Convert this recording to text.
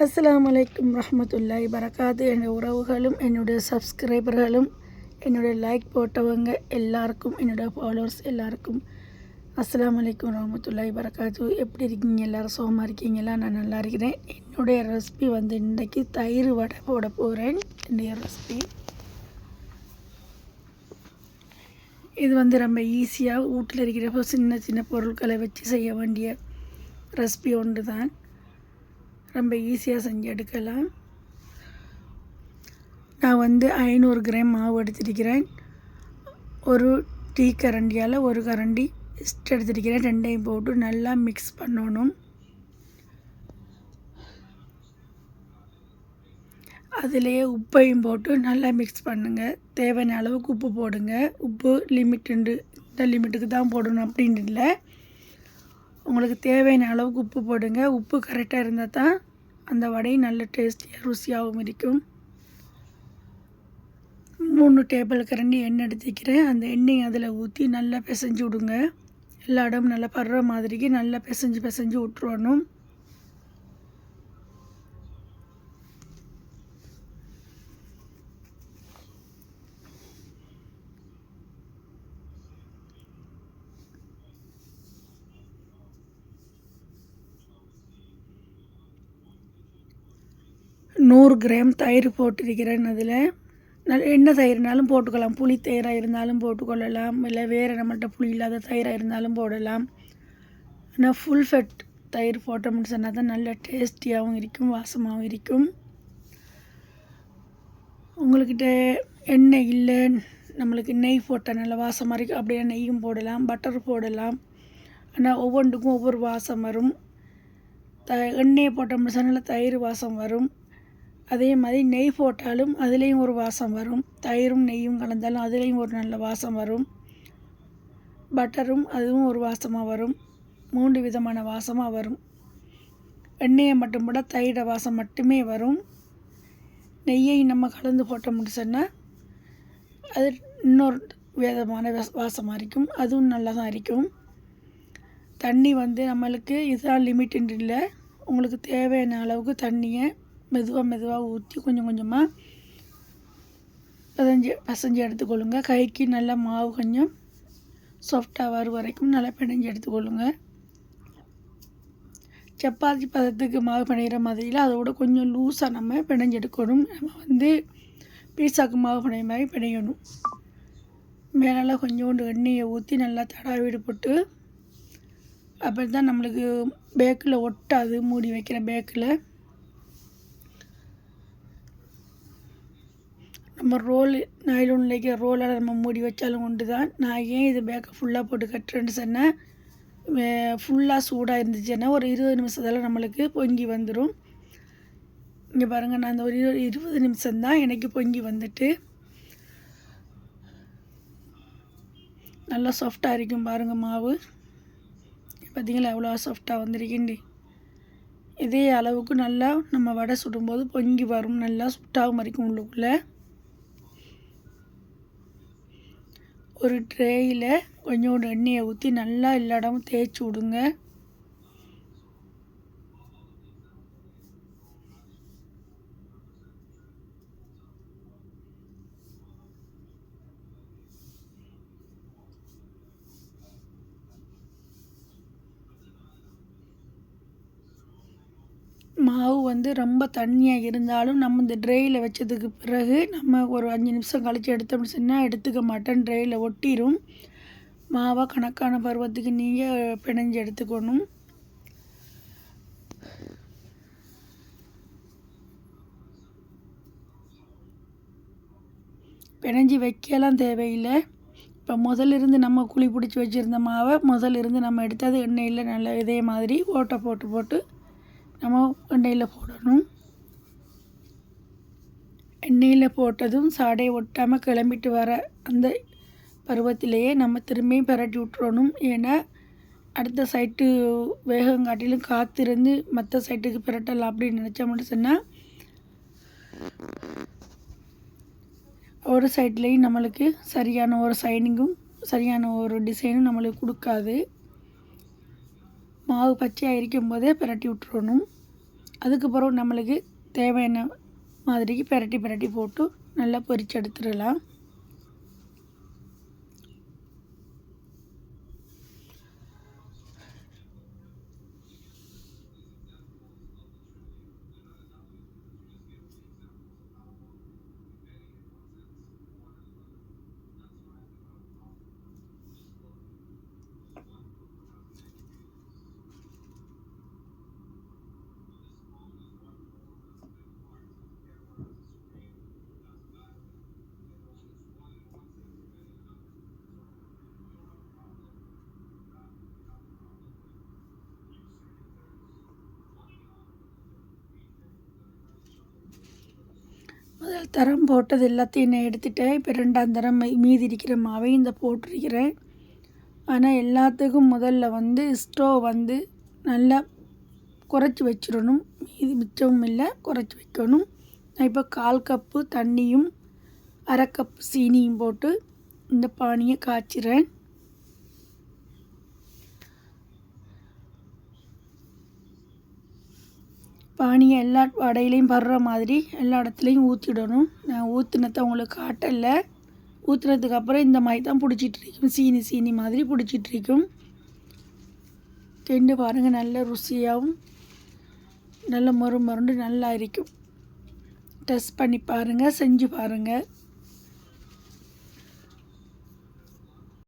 அஸ்லாம் அலைக்கும் ரஹமத்துல்லாய் பரக்காத்து என்னுடைய உறவுகளும் என்னுடைய சப்ஸ்கிரைபர்களும் என்னுடைய லைக் போட்டவங்க எல்லாருக்கும் என்னுடைய ஃபாலோவர்ஸ் எல்லாருக்கும் அஸ்லாம் அலைக்கும் ரஹமத்துல்லாய் பரக்காத்து எப்படி இருக்கீங்க? எல்லோரும் சோமா இருக்கீங்களா? நான் நல்லா இருக்கிறேன். என்னுடைய ரெசிபி வந்து இன்றைக்கி தயிர் வடை போட போகிறேன் என்னுடைய ரெசிபி இது வந்து ரொம்ப ஈஸியாக வீட்டில் இருக்கிறப்போ சின்ன சின்ன பொருட்களை வச்சு செய்ய வேண்டிய ரெசிபி ஒன்று தான் ரொம்ப ஈஸியாக செஞ்சு எடுக்கலாம். நான் வந்து ஐநூறு கிராம் மாவு எடுத்திருக்கிறேன். ஒரு டீ கரண்டியால் ஒரு கரண்டி இஸ்ட் எடுத்திருக்கிறேன். ரெண்டையும் போட்டு நல்லா மிக்ஸ் பண்ணணும். அதிலேயே உப்பையும் போட்டு நல்லா மிக்ஸ் பண்ணுங்கள் தேவையான அளவுக்கு உப்பு போடுங்க. உப்பு லிமிட்டுண்டு இந்த லிமிட்டுக்கு தான் போடணும் அப்படின்னு இல்லை. உங்களுக்கு தேவையான அளவுக்கு உப்பு போடுங்க. உப்பு கரெக்டாக இருந்தால் தான் அந்த வடை நல்ல டேஸ்டியாக ருசியாகவும் இருக்கும். மூணு டேபிள் கரண்டி எண்ணெய் எடுத்துக்கிறேன் அந்த எண்ணெய் அதில் ஊற்றி நல்லா பிசைஞ்சு விடுங்க. எல்லா இடமும் நல்லா படுற மாதிரிக்கு நல்லா பிசைஞ்சு பிசைஞ்சு விட்ருணும் நூறு கிராம் தயிர் போட்டிருக்கிறேன் அதில். நல்ல என்ன தயிர்னாலும் போட்டுக்கலாம். புளி தயிராக இருந்தாலும் போட்டுக்கொள்ளலாம். இல்லை வேறு நம்மள்கிட்ட புளி இல்லாத தயிராக இருந்தாலும் போடலாம். ஆனால் ஃபுல் ஃபெட் தயிர் போட்டோம்னு சொன்னால் தான் நல்ல டேஸ்டியாகவும் இருக்கும் வாசமாகவும் இருக்கும். உங்கள்கிட்ட எண்ணெய் இல்லை நம்மளுக்கு நெய் போட்டால் நல்ல வாசமாக இருக்கும். அப்படியே நெய்யும் போடலாம் பட்டர் போடலாம். ஆனால் ஒவ்வொன்றுக்கும் ஒவ்வொரு வாசம் வரும். த எண்ணெயை போட்டோம்னு சொன்னால் தயிர் வாசம் வரும். அதே மாதிரி நெய் போட்டாலும் அதுலேயும் ஒரு வாசம் வரும். தயிரும் நெய்யும் கலந்தாலும் அதுலேயும் ஒரு நல்ல வாசம் வரும். பட்டரும் அதுவும் ஒரு வாசமாக வரும். மூன்று விதமான வாசமாக வரும். எண்ணெயை மட்டும் போட தயிர வாசம் மட்டுமே வரும். நெய்யை நம்ம கலந்து போட்ட முடிச்சோன்னா அது இன்னொரு விதமான வாசமாக இருக்கும். அதுவும் நல்லா தான் இருக்கும். தண்ணி வந்து நம்மளுக்கு இதுதான் லிமிட்டுன்னு இல்லை. உங்களுக்கு தேவையான அளவுக்கு தண்ணியை மெதுவாக மெதுவாக ஊற்றி கொஞ்சம் கொஞ்சமாக பதஞ்சு பசஞ்சு எடுத்துக்கொள்ளுங்க. கைக்கு நல்லா மாவு கொஞ்சம் சாஃப்டாக வரும் வரைக்கும் நல்லா பிணைஞ்சு எடுத்துக்கொள்ளுங்க. சப்பாத்தி பதத்துக்கு மாவு பிணைகிற மாதிரியில் அதோட கொஞ்சம் லூஸாக நம்ம பிணைஞ்சு எடுக்கணும். நம்ம வந்து பீஸாக்கு மாவு பிணைய மாதிரி பிணையணும். மேலே கொஞ்சோண்டு எண்ணெயை ஊற்றி நல்லா தடாவிடு போட்டு அப்படி தான் நம்மளுக்கு பேக்கில் ஒட்டாது மூடி வைக்கிற பேக்கில் நம்ம ரோல் நைலோனில் வைக்கிற ரோலால் நம்ம மூடி வச்சாலும் உண்டு தான் நான் ஏன் இது பேக்கை ஃபுல்லாக போட்டு கட்டுறேன்னு சொன்னேன். ஃபுல்லாக சூடாக இருந்துச்சுன்னா ஒரு இருபது நிமிஷத்தில் நம்மளுக்கு பொங்கி வந்துடும் இங்கே பாருங்கள் நான் அந்த ஒரு இரு இருபது நிமிஷம்தான் எனக்கு பொங்கி வந்துட்டு. நல்லா சாஃப்டாக இருக்கும் பாருங்கள் மாவு. பார்த்திங்களா எவ்வளோ சாஃப்டாக வந்திருக்கேண்டி இதே அளவுக்கு நல்லா நம்ம வடை சுடும்போது பொங்கி வரும். நல்லா சுட்டாகவும் இருக்கும் உள்ளுக்குள்ளே. ஒரு ட்ரேயில் கொஞ்சோண்டு எண்ணெயை ஊற்றி நல்லா எல்லா இடமும் தேய்ச்சி விடுங்க. மாவு வந்து ரொம்ப தண்ணியாக இருந்தாலும் நம்ம இந்த ட்ரெயில் வச்சதுக்கு பிறகு நம்ம ஒரு அஞ்சு நிமிஷம் கழித்து எடுத்தோம்னு சொன்னால் எடுத்துக்க மாட்டேன் ட்ரெயில் ஒட்டிடும் மாவை கணக்கான பருவத்துக்கு நீங்கள் பிணைஞ்சு எடுத்துக்கணும். பிணைஞ்சி வைக்கலாம் தேவையில்லை. இப்போ முதலிருந்து நம்ம குழி பிடிச்சி வச்சுருந்த மாவை முதலிருந்து நம்ம எடுத்தது எண்ணெயில் நல்ல இதே மாதிரி ஓட்டை போட்டு போட்டு நம்ம எண்ணெயில் போடணும். எண்ணெயில் போட்டதும் சாடை ஒட்டாமல் கிளம்பிட்டு வர அந்த பருவத்திலேயே நம்ம திரும்பியும் பரட்டி விட்டுறணும். ஏன்னா அடுத்த சைட்டு வேகம் காட்டிலும் காத்திருந்து மற்ற சைட்டுக்கு பிரட்டலாம் அப்படின்னு நினச்சோம்னு சொன்னால் ஒரு சைட்லேயும் நம்மளுக்கு சரியான ஒரு சைனிங்கும் சரியான ஒரு டிசைனும் நம்மளுக்கு கொடுக்காது. மாவு பச்சையாக இருக்கும் போதே பிரட்டி விட்டுறணும். அதுக்கு பிறகு நம்மளுக்கு தேவையான மாதிரிக்கு பிரட்டி பிரட்டி போட்டு நல்லா பொரிச்சு எடுத்துடலாம். தரம் போட்டது எல்லாத்தையும் நான் எடுத்துட்டேன். இப்போ ரெண்டாம் தரம் மீதி இருக்கிற மாவையும் இந்த போட்டிருக்கிறேன். ஆனால் எல்லாத்துக்கும் முதல்ல வந்து ஸ்டோவ் வந்து நல்லா குறைச்சி வச்சிடணும். மீதி மிச்சமும் இல்லை குறைச்சி வைக்கணும். நான் இப்போ கால் கப்பு தண்ணியும் அரை கப் சீனியும் போட்டு இந்த பானியை காய்ச்சிறேன். பானியை எல்லா வடையிலையும் படுற மாதிரி எல்லா இடத்துலையும் ஊற்றிடணும் நான் ஊற்றுனத்தை உங்களுக்கு காட்டலை. ஊற்றுனதுக்கு அப்புறம் இந்த மாதிரி தான் பிடிச்சிட்ருக்கும் சீனி சீனி மாதிரி பிடிச்சிட்ருக்கும் திண்டு பாருங்கள் நல்ல ருசியாகவும் நல்ல மொறு மொருண்டு நல்லா இருக்கும். டெஸ்ட் பண்ணி பாருங்கள் செஞ்சு பாருங்கள்